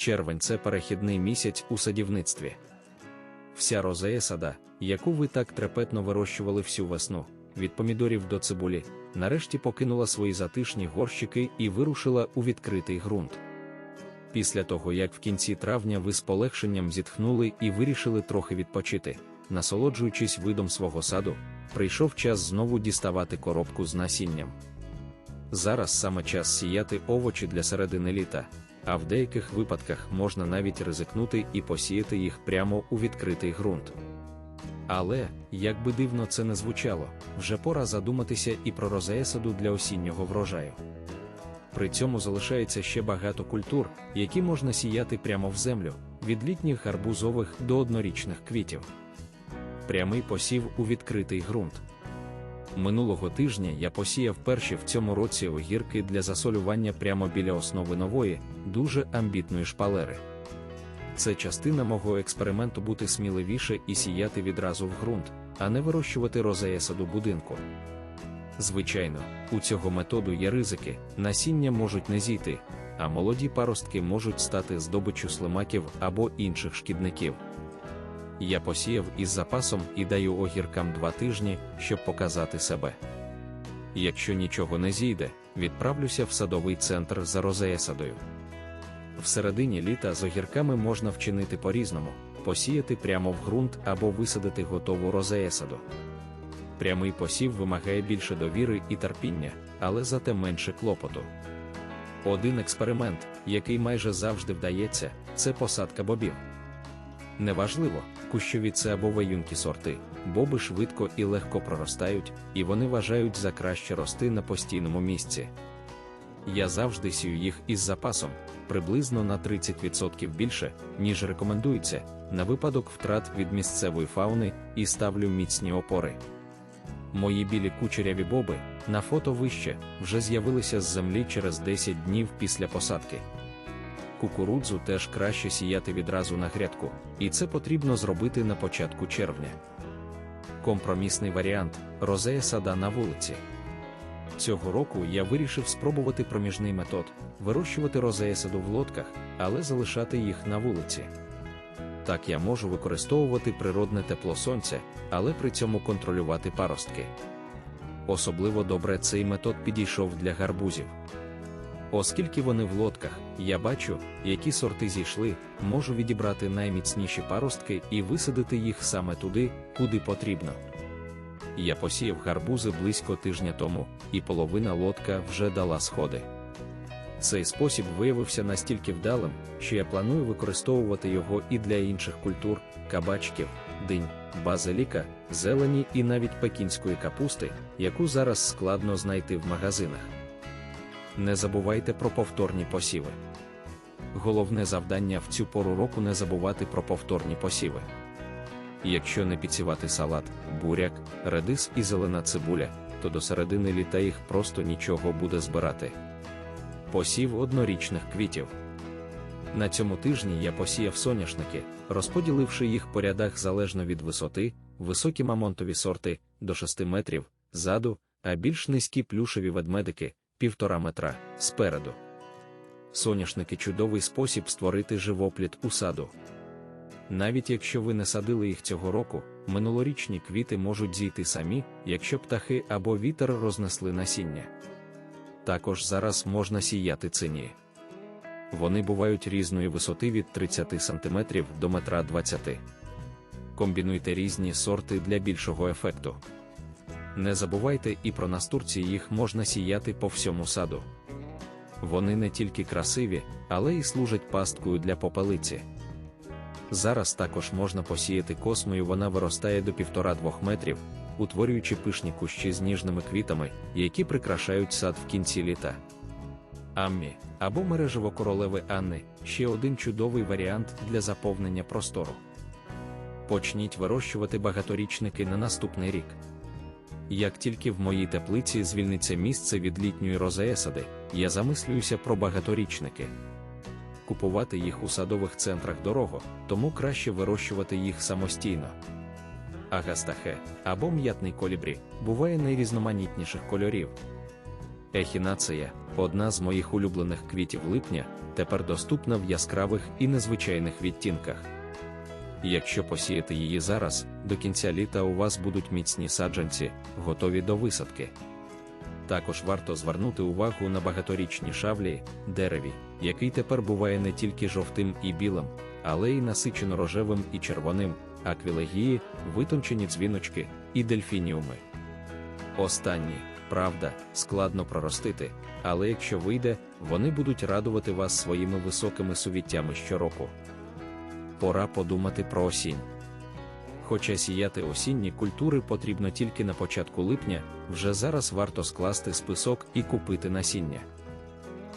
Червень це перехідний місяць у садівництві. Вся розея сада, яку ви так трепетно вирощували всю весну, від помідорів до цибулі, нарешті покинула свої затишні горщики і вирушила у відкритий ґрунт. Після того, як в кінці травня ви з полегшенням зітхнули і вирішили трохи відпочити, насолоджуючись видом свого саду, прийшов час знову діставати коробку з насінням. Зараз саме час сіяти овочі для середини літа, а в деяких випадках можна навіть ризикнути і посіяти їх прямо у відкритий ґрунт. Але, як би дивно це не звучало, вже пора задуматися і про розеесаду для осіннього врожаю. При цьому залишається ще багато культур, які можна сіяти прямо в землю, від літніх гарбузових до однорічних квітів. Прямий посів у відкритий ґрунт. Минулого тижня я посіяв перші в цьому році огірки для засолювання прямо біля основи нової, дуже амбітної шпалери. Це частина мого експерименту бути сміливіше і сіяти відразу в ґрунт, а не вирощувати розеясаду будинку. Звичайно, у цього методу є ризики, насіння можуть не зійти, а молоді паростки можуть стати здобиччю слимаків або інших шкідників. Я посіяв із запасом і даю огіркам два тижні, щоб показати себе. Якщо нічого не зійде, відправлюся в садовий центр за розеясадою. В середині літа з огірками можна вчинити по-різному, посіяти прямо в ґрунт або висадити готову розеясаду. Прямий посів вимагає більше довіри і терпіння, але зате менше клопоту. Один експеримент, який майже завжди вдається, це посадка бобів. Неважливо, кущові це або ваюнкі сорти, боби швидко і легко проростають, і вони вважають за краще рости на постійному місці. Я завжди сію їх із запасом, приблизно на 30% більше, ніж рекомендується, на випадок втрат від місцевої фауни і ставлю міцні опори. Мої білі кучеряві боби, на фото вище, вже з'явилися з землі через 10 днів після посадки. Кукурудзу теж краще сіяти відразу на грядку, і це потрібно зробити на початку червня. Компромісний варіант розея сада на вулиці. Цього року я вирішив спробувати проміжний метод вирощувати розея саду в лодках, але залишати їх на вулиці. Так я можу використовувати природне тепло сонця, але при цьому контролювати паростки. Особливо добре цей метод підійшов для гарбузів. Оскільки вони в лодках, я бачу, які сорти зійшли, можу відібрати найміцніші паростки і висадити їх саме туди, куди потрібно. Я посіяв гарбузи близько тижня тому, і половина лодка вже дала сходи. Цей спосіб виявився настільки вдалим, що я планую використовувати його і для інших культур, кабачків, динь, базиліка, зелені і навіть пекінської капусти, яку зараз складно знайти в магазинах. Не забувайте про повторні посіви. Головне завдання в цю пору року не забувати про повторні посіви. Якщо не підсівати салат, буряк, редис і зелена цибуля, то до середини літа їх просто нічого буде збирати. Посів однорічних квітів. На цьому тижні я посіяв соняшники, розподіливши їх по рядах залежно від висоти, високі мамонтові сорти до 6 метрів ззаду, а більш низькі плюшеві ведмедики півтора метра спереду. Соняшники чудовий спосіб створити живопліт у саду. Навіть якщо ви не садили їх цього року, минулорічні квіти можуть зійти самі, якщо птахи або вітер рознесли насіння. Також зараз можна сіяти цинії. Вони бувають різної висоти від 30 см до 1,20 м. Комбінуйте різні сорти для більшого ефекту. Не забувайте і про настурці їх можна сіяти по всьому саду. Вони не тільки красиві, але й служать пасткою для попелиці. Зараз також можна посіяти космою, вона виростає до 1,5-2 метрів, утворюючи пишні кущі з ніжними квітами, які прикрашають сад в кінці літа. Аммі або мережево королеви Анни ще один чудовий варіант для заповнення простору. Почніть вирощувати багаторічники на наступний рік. Як тільки в моїй теплиці звільниться місце від літньої розеесади, я замислююся про багаторічники. Купувати їх у садових центрах дорого, тому краще вирощувати їх самостійно. Агастахе або м'ятний колібрі буває найрізноманітніших кольорів. Ехінацея, одна з моїх улюблених квітів липня, тепер доступна в яскравих і незвичайних відтінках. Якщо посіяти її зараз, до кінця літа у вас будуть міцні саджанці, готові до висадки. Також варто звернути увагу на багаторічні шавлі, дереві, який тепер буває не тільки жовтим і білим, але й насичено рожевим і червоним, аквілегії, витончені дзвіночки і дельфініуми. Останні, правда, складно проростити, але якщо вийде, вони будуть радувати вас своїми високими сувіттями щороку. Пора подумати про осінь. Хоча сіяти осінні культури потрібно тільки на початку липня, вже зараз варто скласти список і купити насіння.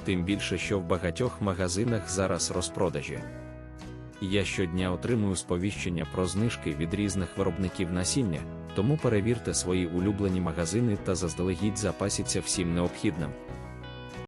Тим більше, що в багатьох магазинах зараз розпродажі. Я щодня отримую сповіщення про знижки від різних виробників насіння, тому перевірте свої улюблені магазини та заздалегідь запасіться всім необхідним.